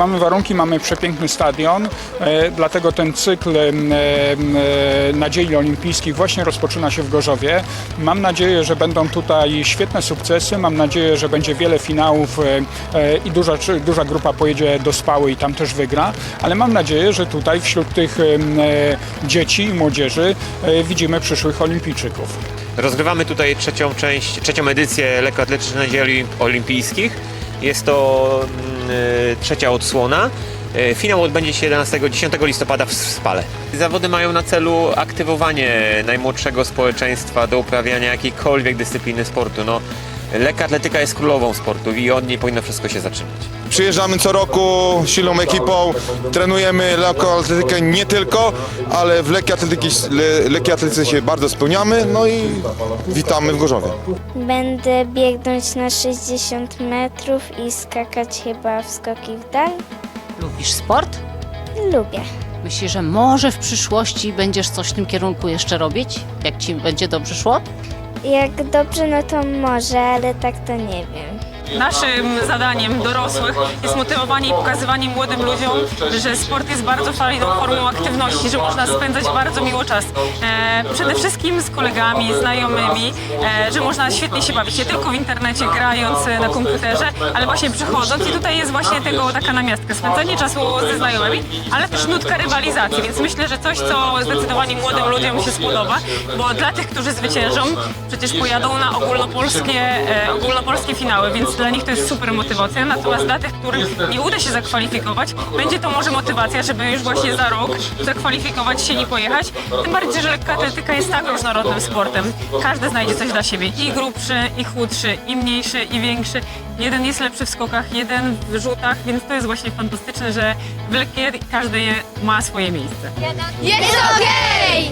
mamy warunki, mamy przepiękny stadion, e, dlatego ten cykl e, nadziei olimpijskich właśnie rozpoczyna się w Gorzowie. Mam nadzieję, że będą tutaj świetne sukcesy, mam nadzieję, że będzie wiele finałów e, i duża, duża grupa pojedzie do Spały i tam też wygra, ale mam nadzieję, że tutaj wśród tych dzieci i młodzieży widzimy przyszłych olimpijczyków. Rozgrywamy tutaj trzecią część, trzecią edycję lekkoatletycznej nadziei olimpijskich. Jest to mm, trzecia odsłona. Y, Finał odbędzie się 11-10 listopada w Spale. Zawody mają na celu aktywowanie najmłodszego społeczeństwa do uprawiania jakiejkolwiek dyscypliny sportu. No, lekka atletyka jest królową sportu i od niej powinno wszystko się zaczynać. Przyjeżdżamy co roku silną ekipą, trenujemy lekkoatletykę nie tylko, ale w lekkiej, atletyki, le, lekkiej atletyce się bardzo spełniamy, no i witamy w Gorzowie. Będę biegnąć na 60 metrów i skakać chyba w skoki w dal. Lubisz sport? Lubię. Myślisz, że może w przyszłości będziesz coś w tym kierunku jeszcze robić? Jak ci będzie dobrze szło? Jak dobrze, no to może, ale tak to nie wiem. Naszym zadaniem dorosłych jest motywowanie i pokazywanie młodym ludziom, że sport jest bardzo fajną formą aktywności, że można spędzać bardzo miło czas. E, przede wszystkim z kolegami, znajomymi, e, że można świetnie się bawić, nie tylko w internecie, grając na komputerze, ale właśnie przychodząc i tutaj jest właśnie tego taka namiastka, spędzanie czasu ze znajomymi, ale też nutka rywalizacji, więc myślę, że coś, co zdecydowanie młodym ludziom się spodoba, bo dla tych, którzy zwyciężą, przecież pojadą na ogólnopolskie, e, ogólnopolskie finały, więc dla nich to jest super motywacja, natomiast dla tych, którym nie uda się zakwalifikować, będzie to może motywacja, żeby już właśnie za rok zakwalifikować się i pojechać. Tym bardziej, że lekka atletyka jest tak różnorodnym sportem. Każdy znajdzie coś dla siebie. I grubszy, i chudszy, i mniejszy, i większy. Jeden jest lepszy w skokach, jeden w rzutach, więc to jest właśnie fantastyczne, że w lekkiej każdy ma swoje miejsce. Jest okej!